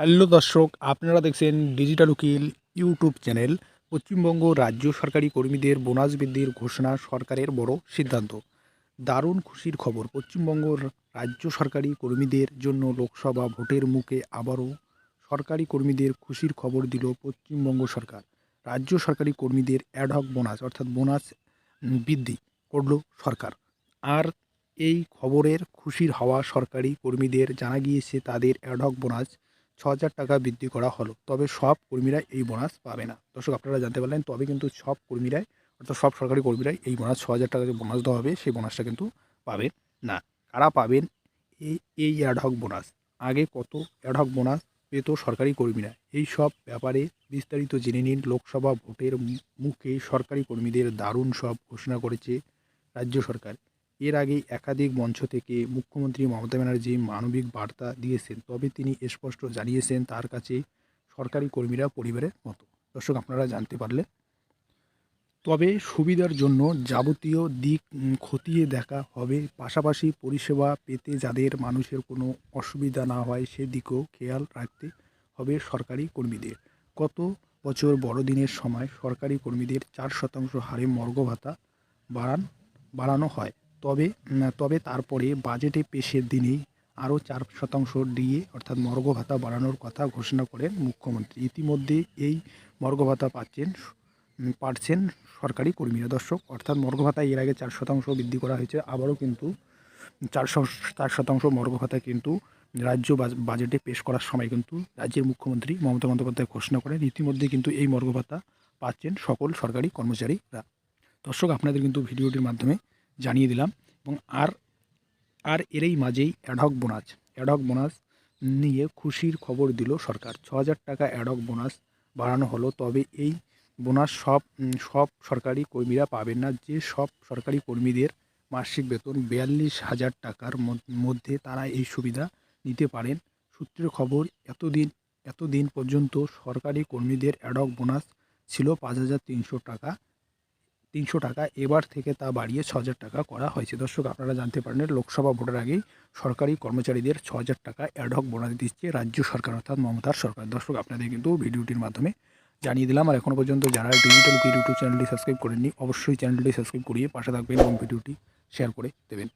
Hello দর্শক, আপনারা দেখছেন ডিজিটাল উকিল ইউটিউব চ্যানেল পশ্চিমবঙ্গ রাজ্য সরকারি কর্মীদের বোনাস বৃদ্ধির ঘোষণা সরকারের বড় সিদ্ধান্ত। দারুণ খুশির খবর, পশ্চিমবঙ্গ রাজ্য সরকারি কর্মীদের জন্য লোকসভা ভোটের মুখে আবারও সরকারি কর্মীদের খুশির খবর দিল পশ্চিমবঙ্গ সরকার। রাজ্য সরকারি কর্মীদের অ্যাডহক বোনাস, অর্থাৎ বোনাস বৃদ্ধি করল সরকার। আর এই খবরের খুশির হওয়া সরকারি কর্মীদের জানা গিয়েছে, তাদের অ্যাডহক বোনাস ছ টাকা বৃদ্ধি করা হলো। তবে সব কর্মীরা এই বোনাস পাবে না। দর্শক, আপনারা জানতে পারলেন, তবে কিন্তু সব কর্মীরাই, অর্থাৎ সব সরকারি কর্মীরাই এই বোনাস ছ হাজার টাকা যে বোনাস দেওয়া হবে, সেই বোনাসটা কিন্তু পাবেন না। কারা পাবেন? এই এই অ্যাডহক বোনাস আগে কত অ্যাডহক বোনাস পেত সরকারি কর্মীরা? এই সব ব্যাপারে বিস্তারিত জেনে নিন। লোকসভা ভোটের মুখে সরকারি কর্মীদের দারুণ সব ঘোষণা করেছে রাজ্য সরকার। এর আগে একাধিক মঞ্চ থেকে মুখ্যমন্ত্রী মমতা ব্যানার্জি মানবিক বার্তা দিয়েছেন। তবে তিনি স্পষ্ট জানিয়েছেন, তার কাছে সরকারি কর্মীরা পরিবারের মতো। দর্শক, আপনারা জানতে পারলে। তবে সুবিধার জন্য যাবতীয় দিক খতিয়ে দেখা হবে। পাশাপাশি পরিষেবা পেতে যাদের মানুষের কোনো অসুবিধা না হয়, সেদিকেও খেয়াল রাখতে হবে সরকারি কর্মীদের। গত বছর বড়দিনের সময় সরকারি কর্মীদের চার শতাংশ হারে মর্গ ভাতা বাড়ান, বাড়ানো হয়? তবে তবে তারপরে বাজেটে পেশের দিনেই আরও চার শতাংশ দিয়ে অর্থাৎ মর্গ ভাতা বাড়ানোর কথা ঘোষণা করেন মুখ্যমন্ত্রী। ইতিমধ্যে এই মর্গ ভাতা পাচ্ছেন পাচ্ছেন সরকারি কর্মীরা। দর্শক, অর্থাৎ মর্গ ভাতা এর আগে চার শতাংশ বৃদ্ধি করা হয়েছে, আবারও কিন্তু চার চার শতাংশ মর্গ ভাতা কিন্তু রাজ্য বাজেটে পেশ করার সময় কিন্তু রাজ্যের মুখ্যমন্ত্রী মমতা বন্দ্যোপাধ্যায় ঘোষণা করেন। ইতিমধ্যে কিন্তু এই মর্গ ভাতা পাচ্ছেন সকল সরকারি কর্মচারীরা। দর্শক, আপনাদের কিন্তু ভিডিওটির মাধ্যমে জানিয়ে দিলাম এবং আর আর এরই মাঝেই অ্যাডহক বোনাস অ্যাডহক বোনাস নিয়ে খুশির খবর দিল সরকার। ছ হাজার টাকা অ্যাডহক বোনাস বাড়ানো হলো, তবে এই বোনাস সব সব সরকারি কর্মীরা পাবেন না। যে সব সরকারি কর্মীদের মাসিক বেতন বিয়াল্লিশ হাজার টাকার মধ্যে তারা এই সুবিধা নিতে পারেন। সূত্রের খবর, এতদিন এতদিন পর্যন্ত সরকারি কর্মীদের অ্যাডহক বোনাস ছিল পাঁচ হাজার তিনশো টাকা। তিনশো টাকা, এবার থেকে তা বাড়িয়ে ছ টাকা করা হয়েছে। দর্শক, আপনারা জানতে পারেন লোকসভা ভোটের আগেই সরকারি কর্মচারীদের ছ টাকা অ্যাডহক বোনাস দিচ্ছে রাজ্য সরকার, অর্থাৎ মমতার সরকার। দর্শক, আপনাদের কিন্তু ভিডিওটির মাধ্যমে জানিয়ে দিলাম, আর এখনও পর্যন্ত যারা ডিজিটাল ইউটিউব চ্যানেলটি সাবস্ক্রাইব করেননি, অবশ্যই চ্যানেলটি সাবস্ক্রাইব করিয়ে পাশে থাকবেন এবং ভিডিওটি শেয়ার করে দেবেন।